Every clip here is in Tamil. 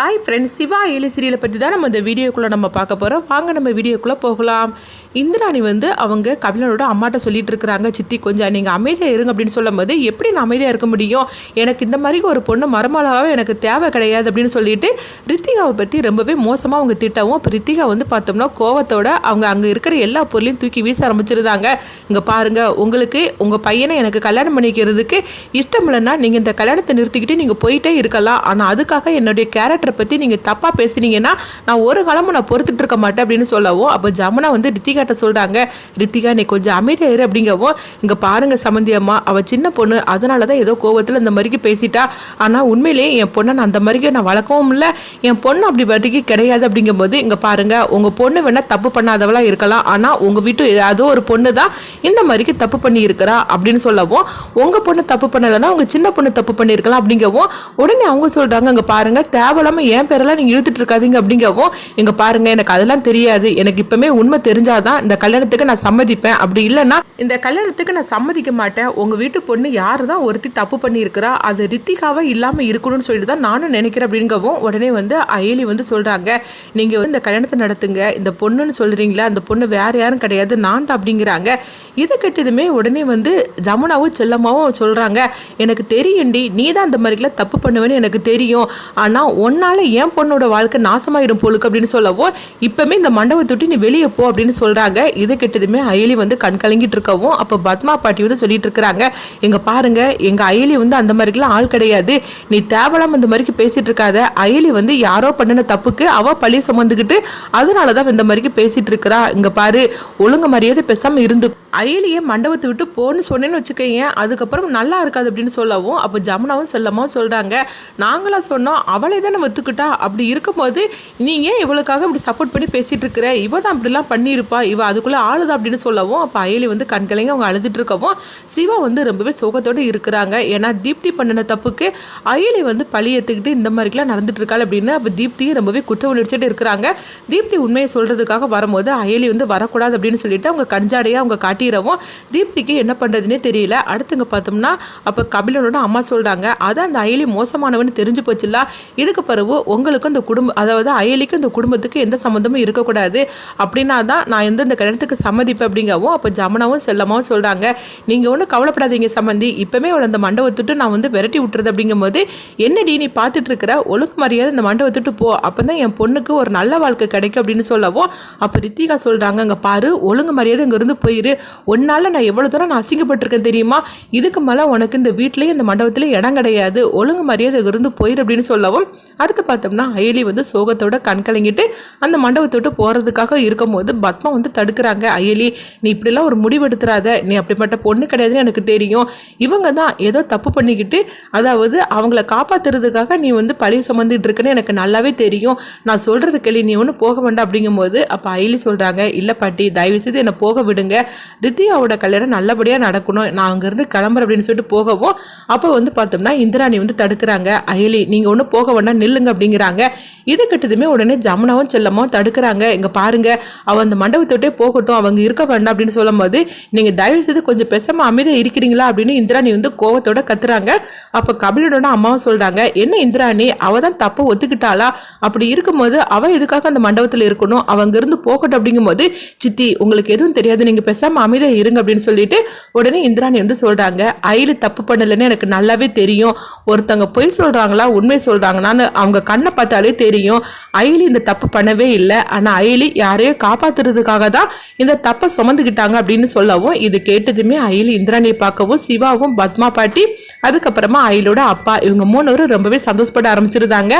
ஹாய் ஃப்ரெண்ட்ஸ் சிவா ஏழு சீரியலை பற்றி தான் நம்ம இந்த வீடியோக்குள்ளே நம்ம பார்க்க போகிறோம் வாங்க நம்ம வீடியோக்குள்ளே போகலாம். இந்திராணி வந்து அவங்க கபிலனோட அம்மாட்ட சொல்லிட்டு இருக்கிறாங்க சித்தி கொஞ்சம் நீங்கள் அமைதியாக இருங்க அப்படின்னு சொல்லும்போது எப்படி நான் அமைதியாக இருக்க முடியும்? எனக்கு இந்த மாதிரி ஒரு பொண்ணு மருமலாகவே எனக்கு தேவை கிடையாது அப்படின்னு சொல்லிட்டு ரித்திகாவை பற்றி ரொம்பவே மோசமாக அவங்க திட்டவும் இப்போ ரித்திகா வந்து பார்த்தோம்னா கோவத்தோட அவங்க அங்கே இருக்கிற எல்லா பொருளையும் தூக்கி வீச ஆரம்பிச்சிருந்தாங்க. இங்கே பாருங்கள் உங்களுக்கு உங்கள் பையனை எனக்கு கல்யாணம் பண்ணிக்கிறதுக்கு இஷ்டம் இல்லைன்னா நீங்கள் இந்த கல்யாணத்தை நிறுத்திக்கிட்டு நீங்கள் போயிட்டே இருக்கலாம். ஆனால் அதுக்காக என்னுடைய கேரக்டர் பற்றி நீங்கள் தப்பாக பேசுனீங்கன்னா நான் ஒரு காலமும் நான் பொறுத்துட்டு இருக்க மாட்டேன் அப்படின்னு சொல்லவும் அப்போ ஜமுனா வந்து ரித்திகாட்ட சொல்கிறாங்க ரித்திகா நீ கொஞ்சம் அமைதியாக இரு அப்படிங்கவும் இங்கே பாருங்க சம்மந்தியம்மா அவள் சின்ன பொண்ணு அதனால தான் ஏதோ கோவத்தில் இந்த மாதிரிக்கு பேசிட்டா. ஆனால் உண்மையிலேயே என் பொண்ணை நான் அந்த மாதிரிக்கு நான் வளர்க்கவும் இல்லை. என் பொண்ணு அப்படி பாட்டுக்கு கிடையாது அப்படிங்கும்போது இங்கே பாருங்கள் உங்கள் பொண்ணு வேணால் தப்பு பண்ணாதவளா இருக்கலாம். ஆனால் உங்கள் வீட்டு ஏதோ ஒரு பொண்ணு தான் இந்த மாதிரிக்கு தப்பு பண்ணியிருக்கிறா அப்படின்னு சொல்லவும் உங்கள் பொண்ணு தப்பு பண்ணலைன்னா உங்கள் சின்ன பொண்ணு தப்பு பண்ணியிருக்கலாம் அப்படிங்கவும் உடனே அவங்க சொல்கிறாங்க இங்கே பாருங்கள் தேவையில்லாமல் என் பேரெல்லாம் நீங்கள் இழுத்துட்டு இருக்காதீங்க அப்படிங்கவும் இங்கே பாருங்க எனக்கு அதெல்லாம் தெரியாது. எனக்கு இப்பவுமே உண்மை தெரிஞ்சாதான் இந்த கல்யாணத்துக்கு நான் சம்மதிப்பேன். அப்படி இல்லைன்னா இந்த கல்யாணத்துக்கு நான் சம்மதிக்க மாட்டேன். உங்கள் வீட்டு பொண்ணு யார் தான் ஒருத்தி தப்பு பண்ணியிருக்கிறா அது ரித்திகாவாக இல்லாமல் இருக்கணும்னு சொல்லிட்டு தான் நானும் நினைக்கிறேன் அப்படிங்கவும் உடனே வந்து அயலி வந்து சொல்கிறாங்க நீங்கள் வந்து இந்த கல்யாணத்தை நடத்துங்க. இந்த பொண்ணுன்னு சொல்கிறீங்களா அந்த பொண்ணு வேற யாரும் கிடையாது. நான் தான் அப்படிங்கிறாங்க. இதை கெட்டதுமே உடனே வந்து ஜமுனாவும் செல்லம்மாவும் சொல்கிறாங்க எனக்கு தெரியும்டி. நீ தான் அந்த மாதிரிலாம் தப்பு பண்ணுவேன்னு எனக்கு தெரியும். ஆனால் உன்னால் என் பொண்ணோட வாழ்க்கை நாசமாயிரும் போலுக்கு அப்படின்னு சொல்லவும் இப்போமே இந்த மண்டபத்தை விட்டு நீ வெளியே போ அப்படின்னு சொல்கிறாங்க இது கெட்டதுமே அயலி வந்து கண் கலங்கிட்டு இருக்கவும் அப்போ பத்மா பாட்டி வந்து சொல்லிட்டு இருக்கிறாங்க. எங்கள் பாருங்கள் எங்கள் அயலி வந்து அந்த மாதிரிக்கெல்லாம் ஆள் கிடையாது. நீ தேவலாம் இந்த மாதிரிக்கு பேசிகிட்டு இருக்காத. அயலி வந்து யாரோ பண்ணின தப்புக்கு அவள் பழி சுமந்துக்கிட்டு அதனால தான் இந்த மாதிரிக்கு பேசிகிட்டு இருக்கிறா. இங்கே பாரு ஒழுங்கு மரியாதை பேசாமல் இருந்து அயலியை மண்டபத்தை விட்டு போன்னு சொன்னேன்னு வச்சுக்கோங்க அதுக்கப்புறம் நல்லா இருக்காது அப்படின்னு சொல்லவும் அப்போ ஜமுனாவும் செல்லமாவும் சொல்கிறாங்க நாங்களாம் சொன்னோம் அவளே தானே ஒத்துக்கிட்டா அப்படி இருக்கும்போது நீ ஏன் இவளுக்காக இப்படி சப்போர்ட் பண்ணி பேசிகிட்டு இருக்கிற இவ தான் அப்படிலாம் பண்ணியிருப்பா. இவ அதுக்குள்ளே ஆளுதா அப்படின்னு சொல்லவும் அப்போ அயலி வந்து கண்கலைங்க அவங்க அழுதுட்டு இருக்கவும் சிவா வந்து ரொம்பவே சோகத்தோடு இருக்கிறாங்க. ஏன்னா தீப்தி பண்ணின தப்புக்கு அயலி வந்து பழி ஏற்றுக்கிட்டு இந்த மாதிரிலாம் நடந்துட்டு இருக்காள் அப்படின்னு அப்போ தீப்தியும் ரொம்பவே குற்ற உணர்ச்சிட்டு இருக்கிறாங்க. தீப்தி உண்மையை சொல்கிறதுக்காக வரும்போது அயலி வந்து வரக்கூடாது அப்படின்னு சொல்லிட்டு அவங்க கஞ்சாடையாக அவங்க காட்டிடவும் தீப்திக்கு என்ன பண்ணுறதுனே தெரியல. அடுத்துங்க பார்த்தோம்னா அப்போ கபிலனோட அம்மா சொல்கிறாங்க அதான் அந்த அயலி மோசமானவன்னு தெரிஞ்சு போச்சுல இதுக்கு பிறகு உங்களுக்கும் இந்த குடும்பம் அதாவது அயலிக்கும் இந்த குடும்பத்துக்கு எந்த சம்மந்தமும் இருக்கக்கூடாது. அப்படின்னா தான் நான் எந்த இந்த கல்யாணத்துக்கு சம்மதிப்பேன் அப்படிங்கவும் அப்போ ஜமுனாவும் செல்லமாவும் சொல்கிறாங்க நீங்கள் ஒன்றும் கவலைப்படாதீங்க சம்மந்தி. இப்போமே அவளை அந்த மண்டபத்துட்டு நான் வந்து விரட்டி விட்டுறது அப்படிங்கும்போது என்னடி நீ பார்த்துட்டு இருக்கிற ஒழுங்கு மரியாதை இந்த மண்டபத்துட்டு போ. அப்போ தான் என் பொண்ணுக்கு ஒரு நல்ல வாழ்க்கை கிடைக்கும் அப்படின்னு சொல்லவும் அப்போ ரித்திகா சொல்கிறாங்க அங்கே பாரு ஒழுங்கு மரியாதை இங்கேருந்து போயிரு. ஒன்னால் நான் எவ்வளோ தூரம் நான் அசிங்கப்பட்டிருக்கேன் தெரியுமா? இதுக்கு மேலே உனக்கு இந்த வீட்லேயும் இந்த மண்டபத்துலேயும் இடம் கிடையாது. ஒழுங்கு மரியாதை இருந்து போயிரு அப்படின்னு சொல்லவும் அடுத்து பார்த்தோம்னா அயலி வந்து சோகத்தோட கண் கலங்கிட்டு அந்த மண்டபத்தோட்டு போகிறதுக்காக இருக்கும்போது பத்மா வந்து தடுக்கிறாங்க. அயலி நீ இப்படிலாம் ஒரு முடிவெடுத்துறாத. நீ அப்படிப்பட்ட பொண்ணு கிடையாதுன்னு எனக்கு தெரியும். இவங்க தான் ஏதோ தப்பு பண்ணிக்கிட்டு அதாவது அவங்கள காப்பாத்துறதுக்காக நீ வந்து பழி சுமந்துட்டு இருக்குன்னு எனக்கு நல்லாவே தெரியும். நான் சொல்கிறது கேள்வி நீ ஒன்றும் போக வேண்டாம். அப்படிங்கும்போது அப்போ அயலி சொல்கிறாங்க இல்லை பாட்டி தயவு செய்து என்னை போக விடுங்க. ரித்தியாவோட கல்யாணம் நல்லபடியாக நடக்கணும். நான் அங்கேருந்து கிளம்புறேன் அப்படின்னு சொல்லிட்டு போகவும் அப்போ வந்து பார்த்தோம்னா இந்திராணி வந்து தடுக்கிறாங்க. அயலி நீங்கள் ஒன்றும் போக வேண்டாம். சொல்லுங்க அப்படிங்கிறாங்க. இது கட்டதுமே உடனே ஜமுனாவும் செல்லமாவும் தடுக்கிறாங்க. இங்கே பாருங்க அவள் அந்த மண்டபத்தோட்டே போகட்டும் அவங்க இருக்க வேண்டாம் அப்படின்னு சொல்லும்போது நீங்கள் தயவு செய்து கொஞ்சம் பேசாமல் அமைதியாக இருக்கிறீங்களா அப்படின்னு இந்திராணி வந்து கோவத்தோட கத்துறாங்க. அப்போ கபிலனோட அம்மாவும் சொல்கிறாங்க என்ன இந்திராணி அவள் தான் தப்பை ஒத்துக்கிட்டாளா? அப்படி இருக்கும்போது அவள் எதுக்காக அந்த மண்டபத்தில் இருக்கணும்? அவங்க இருந்து போகட்டும் அப்படிங்கும்போது சித்தி உங்களுக்கு எதுவும் தெரியாது நீங்கள் பெசாம அமைதியாக இருங்க அப்படின்னு சொல்லிட்டு உடனே இந்திராணி வந்து சொல்கிறாங்க அயிலு தப்பு பண்ணலைன்னு எனக்கு நல்லாவே தெரியும். ஒருத்தவங்க பொய் சொல்கிறாங்களா உண்மை சொல்கிறாங்களான்னு அவங்க கண்ணை பார்த்தாலே தெரியும் அயலி இந்த தப்பு பண்ணவே இல்லை. ஆனால் அயலி யாரையோ காப்பாத்துறதுக்காக தான் இந்த தப்பை சுமந்துக்கிட்டாங்க அப்படின்னு சொல்லவும் இது கேட்டதுமே அயலி இந்திராணியை பார்க்கவும் சிவாவும் பத்மா பாட்டி அதுக்கப்புறமா அயலோட அப்பா இவங்க மூணுவரும் ரொம்பவே சந்தோஷப்பட ஆரம்பிச்சிருந்தாங்க.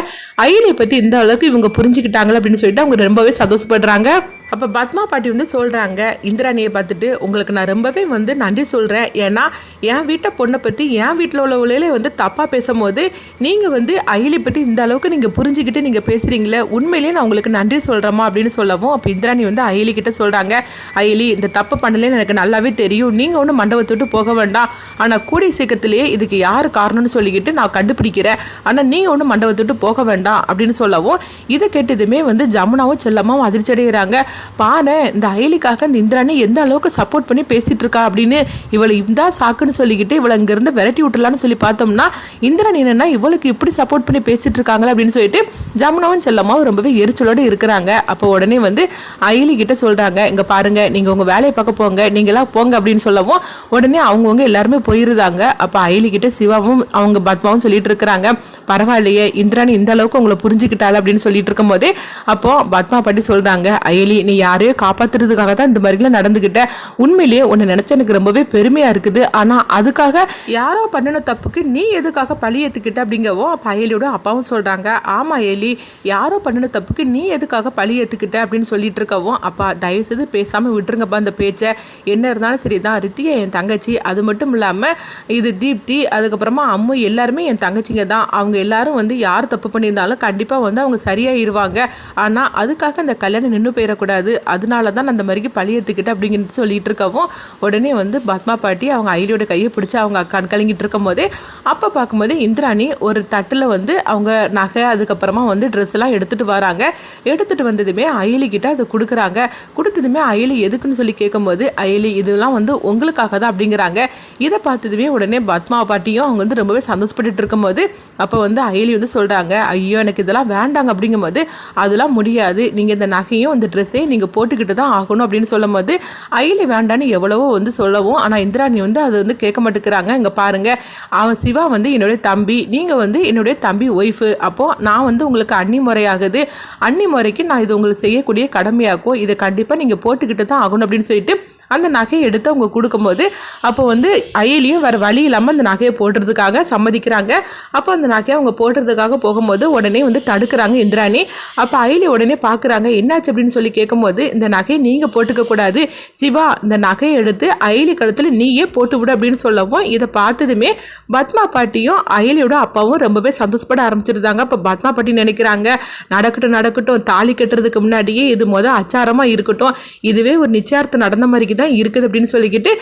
அயலியை பற்றி இந்த அளவுக்கு இவங்க புரிஞ்சுக்கிட்டாங்க அப்படின்னு சொல்லிட்டு அவங்க ரொம்பவே சந்தோஷப்படுறாங்க. அப்போ பத்மா பாட்டி வந்து சொல்கிறாங்க இந்திராணியை பார்த்துட்டு உங்களுக்கு நான் ரொம்பவே வந்து நன்றி சொல்கிறேன் ஏன்னா என் வீட்டை பொண்ணை பற்றி என் வீட்டில் உள்ளவங்களே வந்து தப்பாக பேசும்போது நீங்கள் வந்து அயலி பற்றி இந்த அளவுக்கு நீங்கள் புரிஞ்சுக்கிட்டு நீங்கள் பேசுகிறீங்களே உண்மையிலேயே நான் உங்களுக்கு நன்றி சொல்கிறேம்மா அப்படின்னு சொல்லவும் அப்போ இந்திராணி வந்து அயலி கிட்ட சொல்கிறாங்க அயலி இந்த தப்பு பண்ணலே எனக்கு நல்லாவே தெரியும். நீங்கள் ஒன்றும் மண்டபத்தை விட்டு போக வேண்டாம். ஆனால் கூடிய சீக்கிரத்திலேயே இதுக்கு யார் காரணம்னு சொல்லிக்கிட்டு நான் கண்டுபிடிக்கிறேன். ஆனால் நீங்கள் ஒன்றும் மண்டபத்தை விட்டு போக வேண்டாம் அப்படின்னு சொல்லவும் இதை கேட்டதுமே வந்து ஜமுனாவும் செல்லமாவும் அதிர்ச்சி அடைகிறாங்க பானை இந்த அயலிக்காக இந்த இந்திராணி எந்த அளவுக்கு சப்போர்ட் பண்ணி பேசிகிட்டு இருக்கா அப்படின்னு இவளை இந்தா சாக்குன்னு சொல்லிக்கிட்டு இவளை இங்கேருந்து விரட்டி விட்டுலான்னு சொல்லி பார்த்தோம்னா இந்திராணி என்னென்னா இவளுக்கு இப்படி சப்போர்ட் பண்ணி பேசிகிட்டு இருக்காங்களா அப்படின்னு சொல்லிட்டு ஜமுனாவும் செல்லம்மாவும் ரொம்பவே எரிச்சலோடு இருக்கிறாங்க. அப்போ உடனே வந்து அயலி கிட்ட சொல்கிறாங்க இங்கே பாருங்கள் நீங்கள் உங்கள் வேலையை பார்க்க போங்க நீங்களாம் போங்க அப்படின்னு சொல்லவும் உடனே அவங்கவுங்க எல்லாருமே போயிருந்தாங்க. அப்போ அயலிக்கிட்ட சிவாவும் அவங்க பத்மாவும் சொல்லிட்டு இருக்கிறாங்க பரவாயில்லையே இந்திராணி இந்த அளவுக்கு உங்களை புரிஞ்சுக்கிட்டாள்? அப்படின்னு சொல்லிட்டு இருக்கும்போது அப்போ பத்மா பாட்டி சொல்கிறாங்க அயலி நீ யாரையோ காப்பாத்துறதுக்காக தான் இந்த மாதிரிலாம் நடந்துகிட்ட. உண்மையிலேயே உன்னை நினைச்ச எனக்கு ரொம்பவே பெருமையாக இருக்குது. ஆனால் அதுக்காக யாரோ பண்ணின தப்புக்கு நீ எதுக்காக பழி ஏற்றுக்கிட்ட அப்படிங்கவோ அப்போ அயலியோட அப்பாவும் சொல்கிறாங்க ஆமாம் அயலி யாரோ பண்ணின தப்புக்கு நீ எதுக்காக பழி ஏற்றுக்கிட்ட அப்படின்னு சொல்லிட்டு இருக்கவும் அப்பா தயவு செய்து விட்டுருங்கப்பா அந்த பேச்சை. என்ன இருந்தாலும் சரி தான் ரித்தியா என் தங்கச்சி அது மட்டும் இல்லாமல் இது தீப்தி அதுக்கப்புறமா அம்மு எல்லாருமே என் தங்கச்சிங்க தான். அவங்க எல்லாரும் வந்து யார் தப்பு பண்ணியிருந்தாலும் கண்டிப்பாக வந்து அவங்க சரியாயிருவாங்க. ஆனால் அதுக்காக அந்த கல்யாணம் நின்று போயிடக்கூடாது அதனால தான் அந்த மாதிரிக்கு பழி எடுத்துக்கிட்டு அப்படிங்கிறது சொல்லிட்டு இருக்கவும் உடனே வந்து பத்மா பாட்டி அவங்க ஐலியோட கையை பிடிச்சி அவங்க கண் கலங்கிட்டு இருக்கும் போதே அப்போ பார்க்கும்போது இந்திராணி ஒரு தட்டில் வந்து அவங்க நகை அதுக்கப்புறமா வந்து ட்ரெஸ் எல்லாம் வராங்க. எடுத்துகிட்டு வந்ததுமே அயலி அதை கொடுக்குறாங்க. கொடுத்ததுமே அயலி எதுக்குன்னு சொல்லி கேட்கும்போது அயலி இதெல்லாம் வந்து உங்களுக்காக தான் அப்படிங்கிறாங்க. இதை பார்த்ததுமே உடனே பத்மா பாட்டியும் அவங்க வந்து ரொம்பவே சந்தோஷப்பட்டு இருக்கும்போது அப்போ வந்து அயலி வந்து சொல்கிறாங்க ஐயோ எனக்கு இதெல்லாம் வேண்டாங்க. அப்படிங்கும்போது அதெல்லாம் முடியாது. நீங்கள் இந்த நகையும் இந்த ட்ரெஸ்ஸையும் நீங்கள் போட்டுக்கிட்டு தான் ஆகணும் அப்படின்னு சொல்லும் போது அயலி வேண்டான்னு எவ்வளவோ வந்து சொல்லவும் ஆனால் இந்திராணி வந்து அது வந்து கேட்க மாட்டேங்கிறாங்க. இங்கே பாருங்கள் அவன் சிவா வந்து என்னுடைய தம்பி நீங்கள் வந்து என்னுடைய தம்பி ஒய்ஃபு. அப்போது நான் வந்து உங்களுக்கு அன்னி முறையாகுது. அன்னி முறைக்கு நான் இது உங்களுக்கு செய்யக்கூடிய கடமையாக்கும். இதை கண்டிப்பாக நீங்கள் போட்டுக்கிட்டு தான் ஆகணும் அப்படின்னு சொல்லிட்டு அந்த நகையை எடுத்து அவங்க கொடுக்கும்போது அப்போ வந்து அயலியும் வேறு வழி இல்லாமல் அந்த நகையை போடுறதுக்காக சம்மதிக்கிறாங்க. அப்போ அந்த நகையை அவங்க போடுறதுக்காக போகும்போது உடனே வந்து தடுக்கிறாங்க இந்திராணி. அப்போ அயலி உடனே பார்க்குறாங்க என்னாச்சு? அப்படின்னு சொல்லி கேட்கும்போது இந்த நகையை நீங்கள் போட்டுக்க கூடாது. சிவா இந்த நகையை எடுத்து அயலி கழுத்தில் நீயே போட்டு விடு அப்படின்னு சொல்லவும் இதை பார்த்ததுமே பத்மா பாட்டியும் அயலியோட அப்பாவும் ரொம்பவே சந்தோஷப்பட ஆரம்பிச்சிருந்தாங்க. அப்போ பத்மா பாட்டி நினைக்கிறாங்க நடக்கட்டும் நடக்கட்டும். தாலி கட்டுறதுக்கு முன்னாடியே இது மொதல் அச்சாரமாக இருக்கட்டும். இதுவே ஒரு நிச்சயார்த்தம் நடந்த மாதிரிக்கு தான் இருக்குது அப்படின்னு சொல்லிக்கிட்டு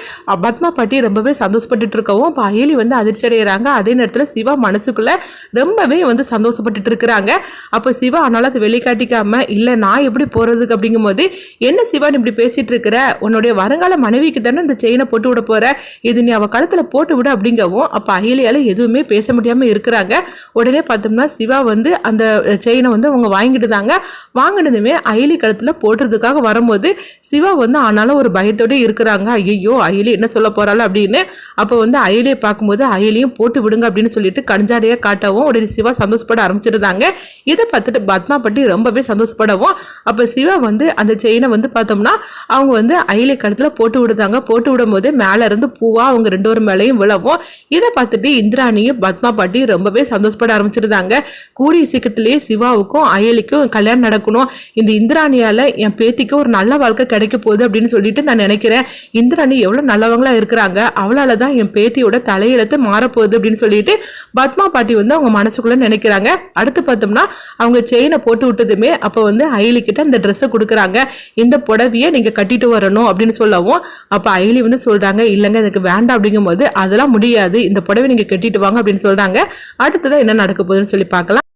பத்மா பாட்டி ரொம்பவே சந்தோஷப்பட்டுட்டு இருக்கவும் இப்போ அயலி வந்து அதிர்ச்சி அடைகிறாங்க அதே நேரத்தில் சிவா மனசுக்குள்ளே ரொம்பவே வந்து சந்தோஷப்பட்டுட்டு இருக்கிறாங்க அப்போ சிவா அதனால் அதை வெளிக்காட்டிக்காமல் இல்லை நான் எப்படி போகிறதுக்கு அப்படிங்கும்போது என்ன சிவா இப்படி பேசிட்டு இருக்கிற உன்னுடைய வருங்கால மனைவிக்கு தானே இந்த செயினை போட்டு விட போற? இது நீ அவ கழுத்துல போட்டு விட அப்படிங்கவும் அப்போ அகிலியால எதுவுமே பேச முடியாமல் இருக்கிறாங்க. உடனே பார்த்தோம்னா சிவா வந்து அந்த செயினை வந்து அவங்க வாங்கிட்டு தாங்க வாங்கினதுமே அயலி கழுத்தில் போடுறதுக்காக வரும்போது சிவா வந்து ஆனாலும் ஒரு பயத்தோட இருக்கிறாங்க. ஐயோ அயலி என்ன சொல்ல போறாள் அப்படின்னு. அப்போ வந்து அயலியை பார்க்கும்போது அயலியும் போட்டு விடுங்க அப்படின்னு சொல்லிட்டு கஞ்சாடையாக காட்டவும் உடனே சிவா சந்தோஷப்பட ஆரம்பிச்சிருந்தாங்க. இதை பார்த்துட்டு பத்மா பட்டி ரொம்பவே சந்தோஷப்படவும் அப்போ சிவா வந்து அந்த செயினை வந்து பார்த்தோம்னா அவங்க வந்து அயலி கழுத்தில் போட்டு விடுதாங்க. போட்டு விடும்போது மேலே இருந்து பூவாக அவங்க ரெண்டு ஒரு மேலேயும் விழவும். இதை பார்த்துட்டு இந்திராணியும் பத்மா பாட்டி ரொம்பவே சந்தோஷப்பட ஆரம்பிச்சிருந்தாங்க. கூடிய சீக்கிரத்திலேயே சிவாவுக்கும் அயலிக்கும் கல்யாணம் நடக்கணும். இந்த இந்திராணியால் என் பேத்திக்கு ஒரு நல்ல வாழ்க்கை கிடைக்க போகுது அப்படின்னு சொல்லிட்டு நான் நினைக்கிறேன். இந்திராணி எவ்வளோ நல்லவங்களா இருக்கிறாங்க. அவளால தான் என் பேத்தியோட தலையெழுத்து மாறப்போகுது அப்படின்னு சொல்லிட்டு பத்மா பாட்டி வந்து அவங்க மனசுக்குள்ளே நினைக்கிறாங்க. அடுத்து பார்த்தோம்னா அவங்க செயினை போட்டு விட்டதுமே அப்போ வந்து அயலிக்கிட்ட அந்த ட்ரெஸ்ஸை கொடுக்குறாங்க. இந்த புடவையை நீங்க கட்டிட்டு வரணும் அப்படின்னு சொல்லவும் அப்போ அயலி வந்து சொல்றாங்க இல்லைங்க எனக்கு வேண்டாம் அப்படிங்கும்போது அதெல்லாம் முடியாது இந்த புடவை நீங்க கட்டிட்டு வாங்க அப்படின்னு சொல்றாங்க. அடுத்ததான் என்ன நடக்க போகுதுன்னு சொல்லி பார்க்கலாம்.